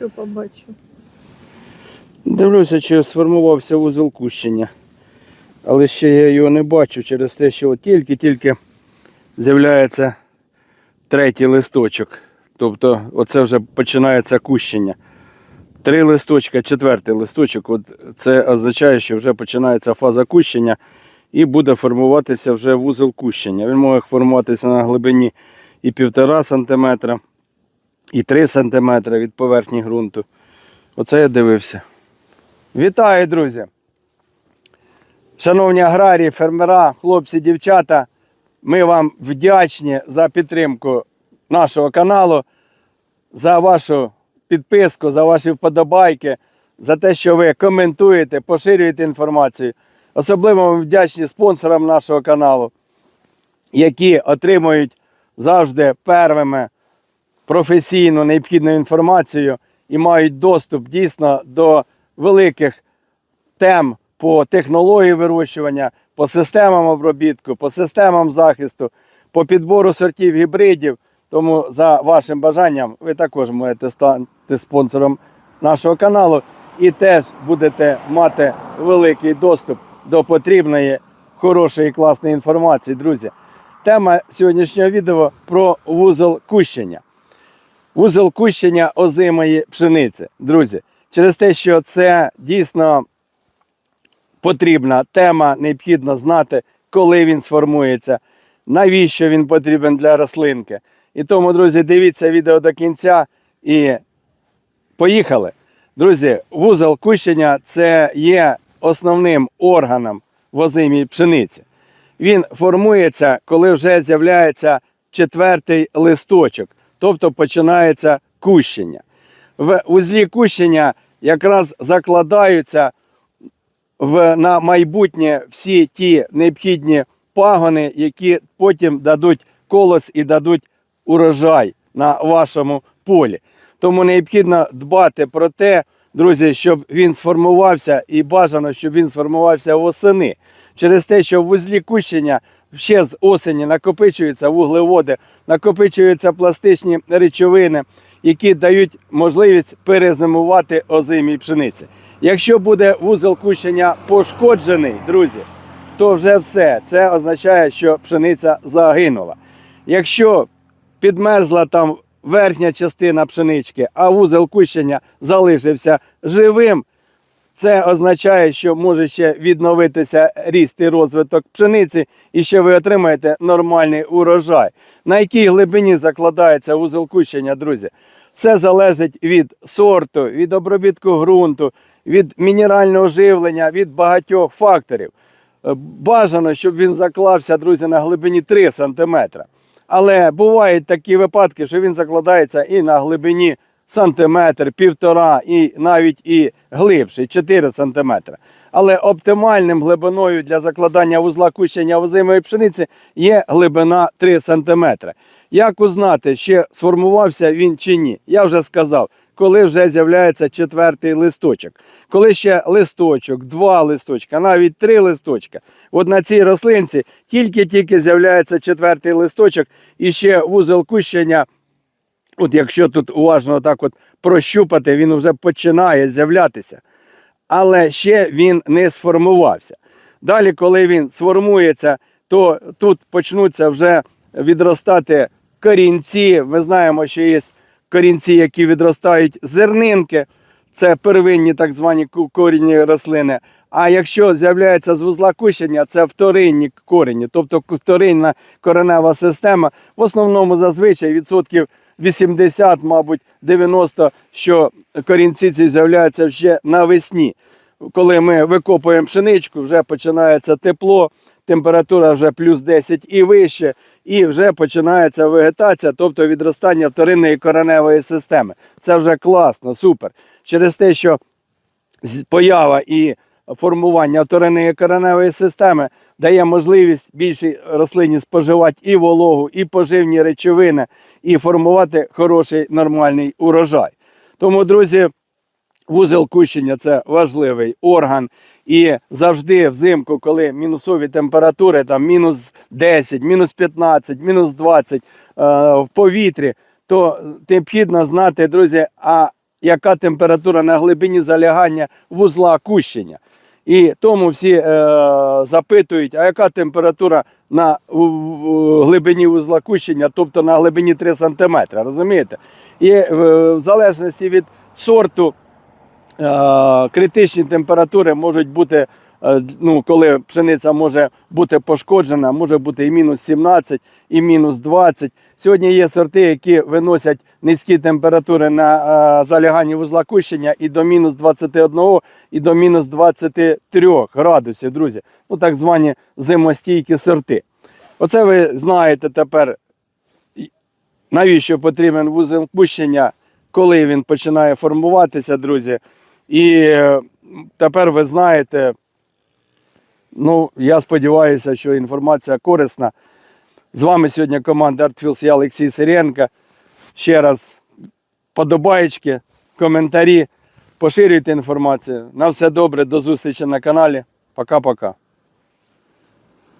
що побачу. Дивлюся, чи сформувався вузол кущення. Але ще я його не бачу через те, що тільки-тільки з'являється третій листочок. Тобто оце вже починається кущення. Три листочка, четвертий листочок. От це означає, що вже починається фаза кущення і буде формуватися вже вузол кущення. Він може формуватися на глибині і 1,5 см, і 3 см від поверхні ґрунту. Оце я дивився. Вітаю, друзі! Шановні аграрії, фермера, хлопці, дівчата, ми вам вдячні за підтримку нашого каналу, за вашу підписку, за ваші вподобайки, за те, що ви коментуєте, поширюєте інформацію. Особливо ми вдячні спонсорам нашого каналу, які отримують завжди первими професійну необхідну інформацію і мають доступ дійсно до великих тем по технології вирощування, по системам обробітку, по системам захисту, по підбору сортів гібридів. Тому за вашим бажанням ви також можете стати спонсором нашого каналу і теж будете мати великий доступ до потрібної, хорошої, класної інформації, друзі. Тема сьогоднішнього відео про вузол кущення. Вузол кущення озимої пшениці. Друзі, через те, що це дійсно потрібна тема, необхідно знати, коли він сформується, навіщо він потрібен для рослинки. І тому, друзі, дивіться відео до кінця і поїхали. Друзі, вузол кущення це є основним органом в озимій пшениці. Він формується, коли вже з'являється четвертий листочок, тобто починається кущення. В узлі кущення якраз закладаються в, на майбутнє всі ті необхідні пагони, які потім дадуть колос і дадуть урожай на вашому полі. Тому необхідно дбати про те, друзі, щоб він сформувався і бажано, щоб він сформувався восени. Через те, що в вузлі кущення ще з осені накопичуються вуглеводи, накопичуються пластичні речовини, які дають можливість перезимувати озимій пшениці. Якщо буде вузол кущення пошкоджений, друзі, то вже все. Це означає, що пшениця загинула. Якщо підмерзла там верхня частина пшенички, а вузол кущення залишився живим, це означає, що може ще відновитися ріст і розвиток пшениці, і що ви отримаєте нормальний урожай. На якій глибині закладається вузол кущення, друзі? Все залежить від сорту, від обробітку ґрунту, від мінерального живлення, від багатьох факторів. Е, Бажано, щоб він заклався, друзі, на глибині 3 см. Але бувають такі випадки, що він закладається і на глибині сантиметр, півтора, і навіть і глибший 4 сантиметри. Але оптимальним глибиною для закладання вузла кущення озимої пшениці є глибина 3 сантиметри. Як узнати, чи сформувався він чи ні? Я вже сказав, коли вже з'являється четвертий листочок. Коли ще листочок, два листочка, навіть три листочка. От на цій рослинці тільки-тільки з'являється четвертий листочок і ще вузол кущення От якщо тут уважно так от прощупати, він вже починає з'являтися. Але ще він не сформувався. Далі, коли він сформується, то тут почнуться вже відростати корінці. Ми знаємо, що є корінці, які відростають зернинки. Це первинні так звані корінні рослини. А якщо з'являється з вузла кущення, це вторинні корені, тобто вторинна коренева система. В основному зазвичай відсотків 80, мабуть, 90, що корінці ці з'являються ще навесні. Коли ми викопуємо пшеничку, вже починається тепло, температура вже плюс 10 і вище, і вже починається вегетація, тобто відростання вторинної кореневої системи. Це вже класно, супер. Через те, що поява і формування вторинної кореневої системи дає можливість більшій рослині споживати і вологу, і поживні речовини, і формувати хороший нормальний урожай. Тому, друзі, вузол кущення це важливий орган. І завжди взимку, коли мінусові температури, там мінус 10, мінус 15, мінус 20 е, в повітрі, то необхідно знати, друзі, а яка температура на глибині залягання вузла кущення. І тому всі е, запитують, а яка температура на в- в глибині вузла кущення, тобто на глибині 3 см, розумієте? І е, в залежності від сорту е, критичні температури можуть бути, ну, коли пшениця може бути пошкоджена, може бути і мінус 17, і мінус 20. Сьогодні є сорти, які виносять низькі температури на е, заляганні вузла кущення і до мінус 21, і до мінус 23 градусів, друзі. Ну, так звані зимостійкі сорти. Оце ви знаєте тепер, навіщо потрібен вузол кущення, коли він починає формуватися, друзі. І е, тепер ви знаєте, ну, я сподіваюся, що інформація корисна. З вами сьогодні команда ArtFields, я Олексій Сиренко. Ще раз подобаєчки, коментарі, поширюйте інформацію. На все добре, до зустрічі на каналі. Пока-пока.